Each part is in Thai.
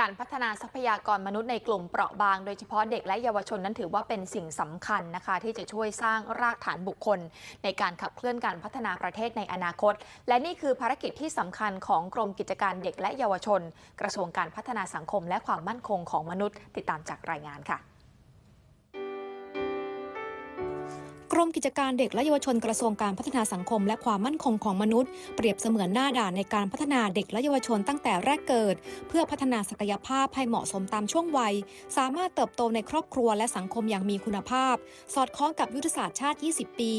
การพัฒนาทรัพยากรมนุษย์ในกลุ่มเปราะบาง โดยเฉพาะเด็กและเยาวชนนั้นถือว่าเป็นสิ่งสำคัญนะคะ ที่จะช่วยสร้างรากฐานบุคคล ในการขับเคลื่อนการพัฒนาประเทศในอนาคต และนี่คือภารกิจที่สำคัญของกรมกิจการเด็กและเยาวชน กระทรวงการพัฒนาสังคม และความมั่นคงของมนุษย์ ติดตามจากรายงานค่ะ รมกิจการเด็กและเยาวชนกระทรวงการพัฒนาสังคม และความมั่นคงของมนุษย์ เปรียบเสมือนหน้าด่านในการพัฒนาเด็กและเยาวชนตั้งแต่แรกเกิด เพื่อพัฒนาศักยภาพให้เหมาะสมตามช่วงวัย สามารถเติบโตในครอบครัวและสังคมอย่างมีคุณภาพ สอดคล้องกับยุทธศาสตร์ชาติ 20 ปี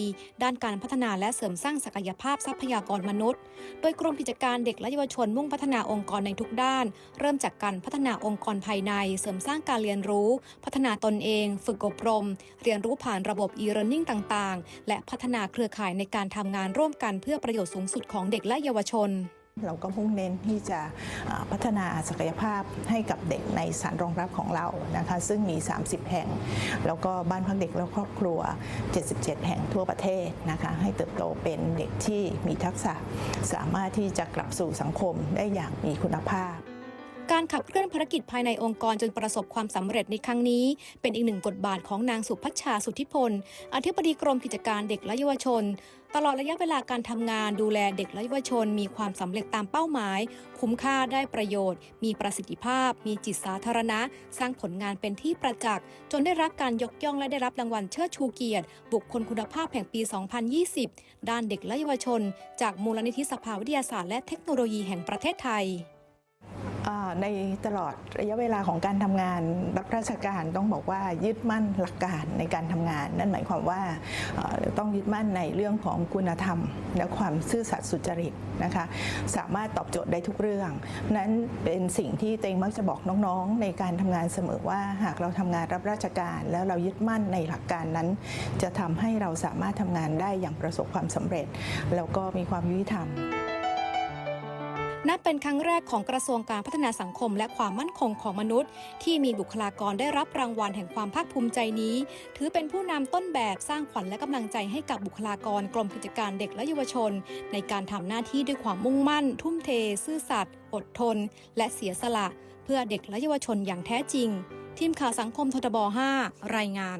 ด้านการพัฒนาและเสริมสร้างศักยภาพทรัพยากรมนุษย์ โดยกรมกิจการเด็กและเยาวชนมุ่งพัฒนาองค์กรในทุกด้าน เริ่มจากการพัฒนาองค์กรภายใน เสริมสร้างการเรียนรู้ พัฒนาตนเอง ฝึกอบรม เรียนรู้ผ่านระบบ e-learning ต่างๆ และพัฒนาเครือข่ายในการทำงานร่วมกันเพื่อประโยชน์สูงสุดของเด็กและเยาวชนเราก็มุ่งเน้นที่จะพัฒนาศักยภาพให้กับเด็กในสถานรองรับของเรานะคะ ซึ่งมี 30 แห่ง แล้วก็บ้านพักเด็กและครอบครัว 77 แห่งทั่วประเทศนะคะ ให้เติบโตเป็นเด็กที่มีทักษะ สามารถที่จะกลับสู่สังคมได้อย่างมีคุณภาพ การขับเคลื่อนภารกิจภายในองค์กรจนประสบความสำเร็จในครั้งนี้ เป็นอีกหนึ่งบทบาทของนางสุพัชชาสุทธิพล อธิบดีกรมกิจการเด็กและเยาวชน ตลอดระยะเวลาการทำงานดูแลเด็กและเยาวชน มีความสำเร็จตามเป้าหมาย คุ้มค่าได้ประโยชน์ มีประสิทธิภาพ มีจิตสาธารณะ สร้างผลงานเป็นที่ประจักษ์ จนได้รับการยกย่องและได้รับรางวัลเชิดชูเกียรติ บุคคลคุณภาพแห่งปี 2020 ด้านเด็กและเยาวชน จากมูลนิธิสภาวิทยาศาสตร์และเทคโนโลยีแห่งประเทศไทย ในตลอดระยะเวลาของการทำงานรับราชการต้องบอกว่ายึดมั่นหลักการในการทำงาน นั่นหมายความว่าต้องยึดมั่นในเรื่องของคุณธรรม และความซื่อสัตย์สุจริตนะคะสามารถตอบโจทย์ได้ทุกเรื่อง นั้นเป็นสิ่งที่เตงมักจะบอกน้องๆ ในการทำงานเสมอว่าหากเราทำงานรับราชการแล้วเรายึดมั่นในหลักการนั้น จะทำให้เราสามารถทำงานได้อย่างประสบความสำเร็จ แล้วก็มีความยุติธรรม นับเป็นครั้งแรกของกระทรวงการพัฒนาสังคม และความมั่นคงของมนุษย์ ที่มีบุคลากรได้รับรางวัลแห่งความภาคภูมิใจนี้ ถือเป็นผู้นำต้นแบบสร้างขวัญและกำลังใจให้กับบุคลากรกรมกิจการเด็กและเยาวชน ในการทำหน้าที่ด้วยความมุ่งมั่น ทุ่มเท ซื่อสัตย์อดทน และเสียสละ เพื่อเด็กและเยาวชนอย่างแท้จริง ทีมข่าวสังคมททบ 5 รายงาน